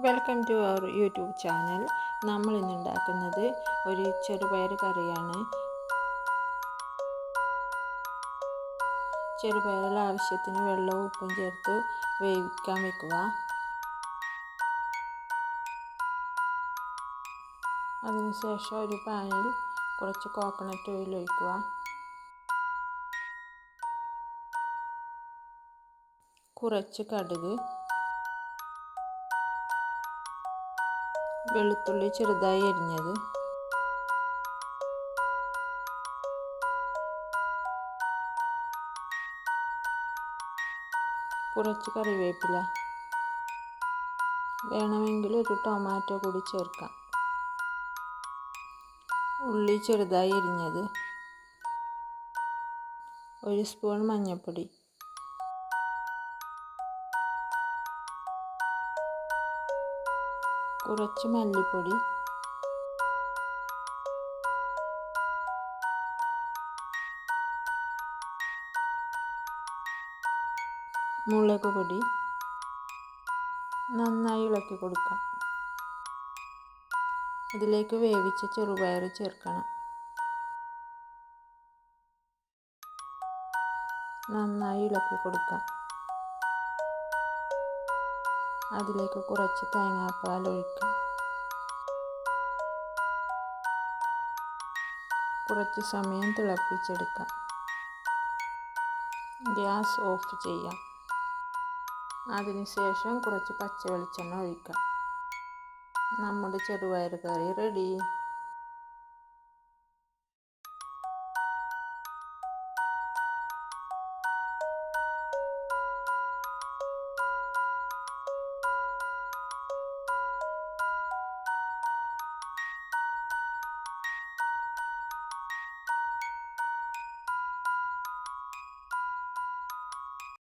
Welcome to our YouTube channel നമ്മൾ ഇന്ന് ഉണ്ടാക്കുന്നത് ഒരു ചെറുപയർ കറിയാണ്. ചെറുപയറിൽ ആവശ്യത്തിന് വെള്ളവും ഉപ്പും ചേർത്ത് വേവിക്കാൻ വെക്കുക. അതിനുശേഷം ഒരു പാനിൽ കുറച്ച് കോക്കനട്ട് ഓയിൽ ഒഴിക്കുക. കുറച്ച് കടുക്. വെളുത്തുള്ളി ചെറുതായി അരിഞ്ഞത്. കുറച്ച് കറിവേപ്പില. വേണമെങ്കിൽ ഒരു ടൊമാറ്റോ കൂടി ചേർക്കാം. ഉള്ളി ചെറുതായി അരിഞ്ഞത്. ഒരു സ്പൂൺ മഞ്ഞൾപ്പൊടി. കുറച്ച് മല്ലിപ്പൊടി. മുളക് പൊടി. നന്നായി ഇളക്കി കൊടുക്കാം. അതിലേക്ക് വേവിച്ച ചെറുപയർ ചേർക്കണം. നന്നായി ഇളക്കി കൊടുക്കാം. അതിലേക്ക് കുറച്ച് തേങ്ങാപ്പാൽ ഒഴിക്കും. കുറച്ച് സമയം തിളപ്പിച്ചെടുക്കാം. ഗ്യാസ് ഓഫ് ചെയ്യാം. അതിനുശേഷം കുറച്ച് പച്ച വെളിച്ചെണ്ണ ഒഴിക്കാം. നമ്മുടെ ചെറുപയർ കറി റെഡി.